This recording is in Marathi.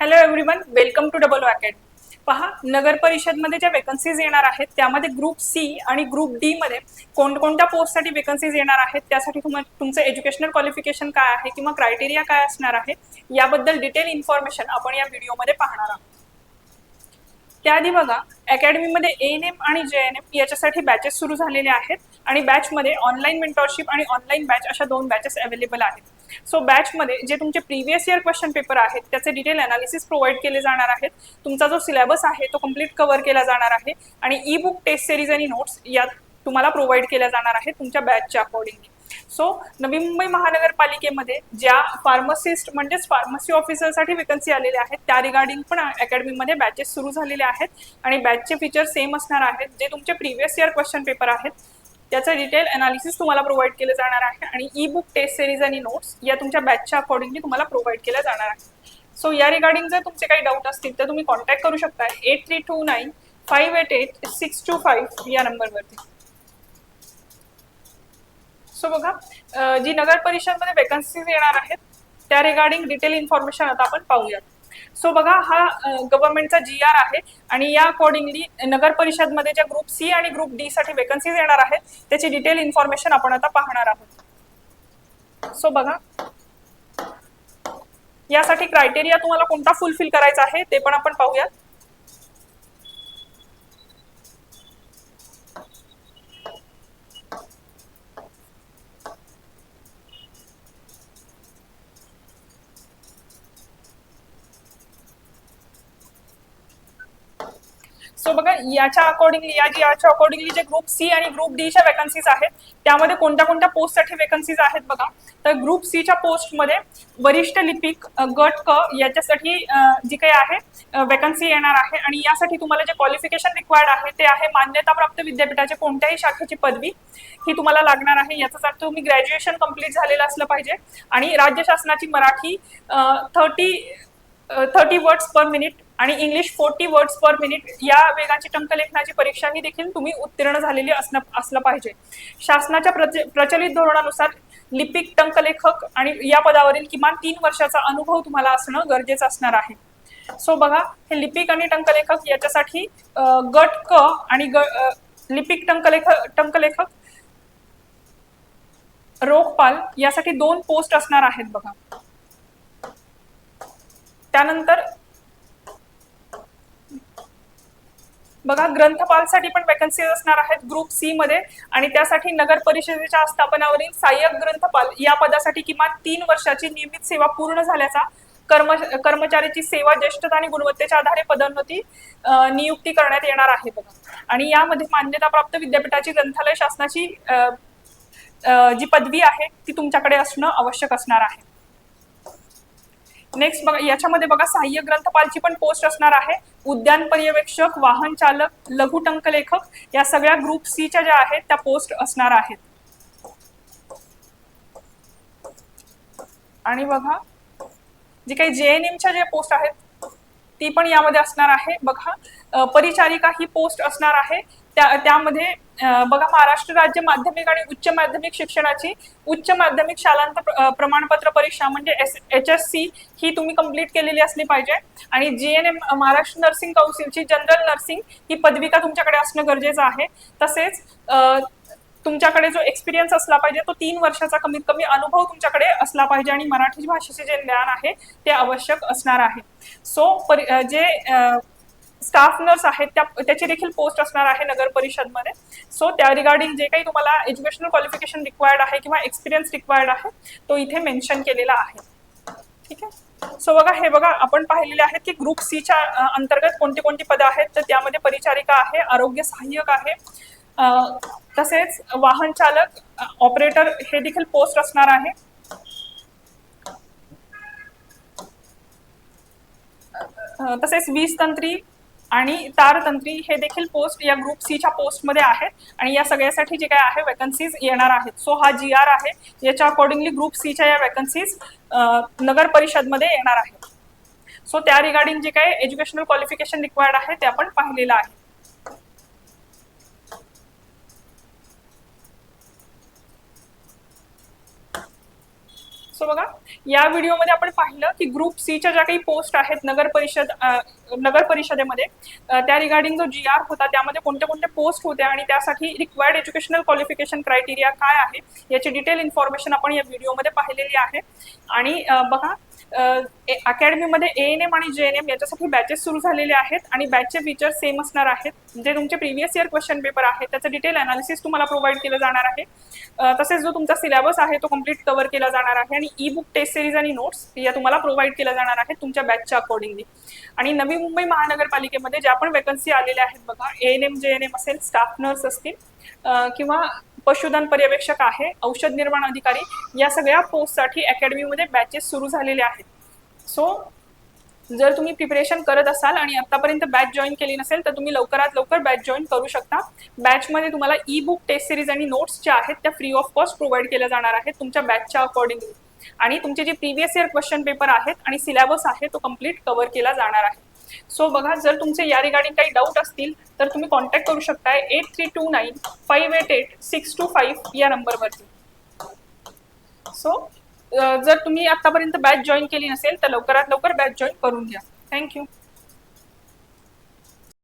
Hello everyone welcome to double वॅकेट पहा नगर परिषदमध्ये ज्या वेकन्सीज येणार आहेत त्यामध्ये ग्रुप सी आणि ग्रुप डी मध्ये कोणकोणत्या पोस्टसाठी वेकन्सीज येणार आहेत त्यासाठी तुम तुमचं एज्युकेशनल क्वालिफिकेशन काय आहे किंवा क्रायटेरिया काय असणार आहे याबद्दल डिटेल इन्फॉर्मेशन आपण या व्हिडिओमध्ये पाहणार आहोत. त्याआधी बघा अकॅडमीमध्ये एन एम आणि जे एन एम याच्यासाठी बॅचेस सुरू झालेले आहेत. आणि बॅचमध्ये ऑनलाईन मेंटॉरशिप आणि ऑनलाईन बॅच अशा दोन बॅचेस अवेलेबल आहेत. सो बॅचमध्ये जे तुमचे प्रिव्हियस इयर क्वेश्चन पेपर आहेत त्याचे डिटेल अनालिसिस प्रोव्हाइड केले जाणार आहेत. तुमचा जो सिलेबस आहे तो कंप्लीट कव्हर केला जाणार आहे. आणि ई बुक टेस्ट सिरीज आणि नोट्स यात तुम्हाला प्रोव्हाइड केल्या जाणार आहेत तुमच्या बॅचच्या अकॉर्डिंगली सो नवी मुंबई महानगरपालिकेमध्ये ज्या फार्मसिस्ट म्हणजेच फार्मसी ऑफिसरसाठी वेकन्सी आलेल्या आहेत त्या रिगार्डिंग पण अकॅडमीमध्ये बॅचेस सुरू झालेले आहेत. आणि बॅचचे फीचर सेम असणार आहेत जे तुमचे प्रिव्हियस इयर क्वेश्चन पेपर आहेत. त्याचं डिटेल अनालिसिस तुम्हाला प्रोव्हाइड केलं जाणार आहे. आणि ई बुक टेस्ट सिरीज आणि नोट्स या तुमच्या बॅचच्या अकॉर्डिंगली तुम्हाला प्रोव्हाइड केल्या जाणार आहे. सो या रिगार्डिंग जर तुमचे काही डाऊट असतील तर तुम्ही कॉन्टॅक्ट करू शकता eight three two nine five eight eight six two five या नंबरवरती सो बघा जी नगर परिषदमध्ये वेकन्सीज येणार आहेत त्या रिगार्डिंग डिटेल इन्फॉर्मेशन आता आपण पाहूयात. सो बघा हा गव्हर्नमेंटचा जी आर आहे आणि या अकॉर्डिंगली नगर परिषदमध्ये ज्या ग्रुप सी आणि ग्रुप डी साठी वेकन्सीज येणार आहेत त्याची डिटेल इन्फॉर्मेशन आपण आता पाहणार आहोत. सो बघा. यासाठी क्रायटेरिया तुम्हाला कोणता फुलफिल करायचा आहे ते पण आपण पाहूयात. सो बघा याच्या अकॉर्डिंगली या जी याच्या अकॉर्डिंगली जे ग्रुप सी आणि ग्रुप च्या वेकन्सीज आहेत त्यामध्ये कोणत्या कोणत्या पोस्टसाठी वेकन्सीज आहेत बघा. तर ग्रुप सीच्या पोस्टमध्ये वरिष्ठ लिपिक गट क याच्यासाठी जी काही आहे वेकन्सी येणार आहे. आणि यासाठी तुम्हाला जे क्वालिफिकेशन रिक्वायर्ड आहे ते आहे मान्यताप्राप्त विद्यापीठाचे कोणत्याही शाखेची पदवी ही तुम्हाला लागणार आहे. याचाच अर्थ तुम्ही ग्रॅज्युएशन कंप्लीट झालेलं असलं पाहिजे. आणि राज्य शासनाची Marathi thirty thirty words per minute आणि English forty words per minute या वेगाची टंकलेखनाची परीक्षा ही देखील तुम्ही उत्तीर्ण झालेली असणं असलं पाहिजे. शासनाच्या प्रच- प्रचलित धोरणानुसार लिपिक टंकलेखक आणि या पदावरील किमान तीन वर्षाचा अनुभव तुम्हाला असणं गरजेचं असणार आहे. सो बघा हे लिपिक आणि टंकलेखक याच्यासाठी गट क आणि ग लिपिक टंकलेखक टंकलेखक रोखपाल यासाठी दोन पोस्ट असणार आहेत बघा. त्यानंतर बघा ग्रंथपालसाठी पण वॅकन्सी असणार आहेत ग्रुप सी मध्ये आणि त्यासाठी नगर परिषदेच्या स्थापनावरील सहाय्यक ग्रंथपाल या पदासाठी किमान तीन वर्षाची नियमित सेवा पूर्ण झाल्याचा कर्म कर्मचाऱ्याची सेवा ज्येष्ठता आणि गुणवत्तेच्या आधारे पदोन्नती नियुक्ती करण्यात येणार आहे बघा. आणि यामध्ये मान्यताप्राप्त विद्यापीठाची ग्रंथालय शासनाची अं, अं, जी पदवी आहे ती तुमच्याकडे असणं आवश्यक असणार आहे. नेक्स्ट बघा याच्यामध्ये बघा सहाय्यक ग्रंथपालची पण पोस्ट असणार आहे. उद्यान पर्यवेक्षक वाहन चालक लघु टंकलेखक या सगळ्या ग्रुप सीच्या ज्या आहेत त्या पोस्ट असणार आहेत. आणि बघा जे काही जे एन एमच्या ज्या पोस्ट आहेत ती पण यामध्ये असणार आहे. बघा परिचारिका ही पोस्ट असणार आहे. त्या त्यामध्ये बघा महाराष्ट्र राज्य माध्यमिक आणि उच्च माध्यमिक शिक्षणाची उच्च माध्यमिक शालांत प्रमाणपत्र परीक्षा म्हणजे एस एच एस सी ही तुम्ही कंप्लीट केलेली असली पाहिजे. आणि G N M Maharashtra nursing काउन्सिलची general nursing ही पदविका तुमच्याकडे असणं गरजेचं आहे. तसेच तुमच्याकडे जो एक्सपिरियन्स असला पाहिजे तो तीन वर्षाचा कमीत कमी अनुभव तुमच्याकडे असला पाहिजे आणि मराठी भाषेचे जे ज्ञान आहे ते आवश्यक असणार आहे. सो परि जे स्टाफ नर्स आहेत त्या त्याची देखील पोस्ट असणार आहे नगर परिषदमध्ये. सो त्या रिगार्डिंग जे काही तुम्हाला एज्युकेशनल क्वालिफिकेशन रिक्वायर्ड आहे किंवा एक्सपिरियन्स रिक्वायर्ड आहे तो इथे मेन्शन केलेला आहे. ठीक आहे? सो बघा हे बघा आपण पाहिलेले आहेत की ग्रुप सीच्या अंतर्गत कोणती कोणती पदं आहेत तर त्यामध्ये परिचारिका आहे आरोग्य सहाय्यक आहे तसेच वाहन चालक ऑपरेटर हे देखील पोस्ट असणार आहे. तसेच वीज तंत्री आणि तारतंत्री हे देखील पोस्ट या ग्रुप सीच्या पोस्टमध्ये आहेत आणि या सगळ्यासाठी जे काय आहे वेकन्सीज येणार आहेत. सो हा जी आर आहे. याच्या अकॉर्डिंगली ग्रुप सीच्या या वेकन्सीज नगर परिषदमध्ये येणार आहेत सो त्या रिगार्डिंग जे काय एज्युकेशनल क्वालिफिकेशन रिक्वायर्ड आहे ते आपण पाहिलेलं आहे. सो बघा या व्हिडिओमध्ये आपण पाहिलं की ग्रुप सीच्या ज्या काही पोस्ट आहेत नगर परिषद नगर परिषदेमध्ये त्या रिगार्डिंग जो जी आर होता त्यामध्ये कोणत्या कोणत्या पोस्ट होत्या आणि त्यासाठी रिक्वायर्ड एज्युकेशनल क्वालिफिकेशन क्रायटेरिया काय आहे याची डिटेल इन्फॉर्मेशन आपण या व्हिडिओमध्ये पाहिलेली आहे. आणि बघा अकॅडमीमध्ये ए एन एम आणि जे एन एम याच्यासाठी बॅचेस सुरू झालेले आहेत आणि बॅचचे फीचर सेम असणार आहेत. जे तुमचे प्रिव्हियस इयर क्वेश्चन पेपर आहे त्याचं डिटेल अनालिसिस तुम्हाला प्रोव्हाइड केलं जाणार आहे. तसेच जो तुमचा सिलेबस आहे तो कंप्लीट कव्हर केला जाणार आहे आणि ई बुक टेस्ट सिरीज आणि नोट्स या तुम्हाला प्रोव्हाइड केल्या जाणार आहेत तुमच्या बॅचच्या अकॉर्डिंगली आणि नवी मुंबई महानगरपालिकेमध्ये ज्या पण वेकन्सी आलेल्या आहेत बघा A N M J N M असेल स्टाफ नर्स असतील किंवा पशुधन पर्यवेक्षक आहे औषध निर्माण अधिकारी या सगळ्या पोस्टसाठी अकॅडमीमध्ये बॅचेस सुरू झालेले आहेत. सो जर तुम्ही प्रिपरेशन करत असाल आणि आतापर्यंत बॅच जॉईन केली नसेल तर तुम्ही लवकरात लवकर बॅच जॉईन करू शकता. बॅचमध्ये तुम्हाला ई बुक टेस्ट सिरीज आणि नोट्स ज्या आहेत त्या फ्री ऑफ कॉस्ट प्रोव्हाइड केल्या जाणार आहेत तुमच्या बॅचच्या अकॉर्डिंगली आणि तुमचे जे प्रिव्हियस इयर क्वेश्चन पेपर आहेत आणि सिलेबस आहे तो कंप्लीट कव्हर केला जाणार आहे. सो बघा जर तुमचे या रिगार्डिंग काही डाऊट असतील तर तुम्ही कॉन्टॅक्ट करू शकताय eight three two nine five eight eight six two five या नंबरवरती सो जर तुम्ही आतापर्यंत बॅच जॉईन केली नसेल तर लवकरात लवकर बॅच जॉईन करून घ्या. थँक्यू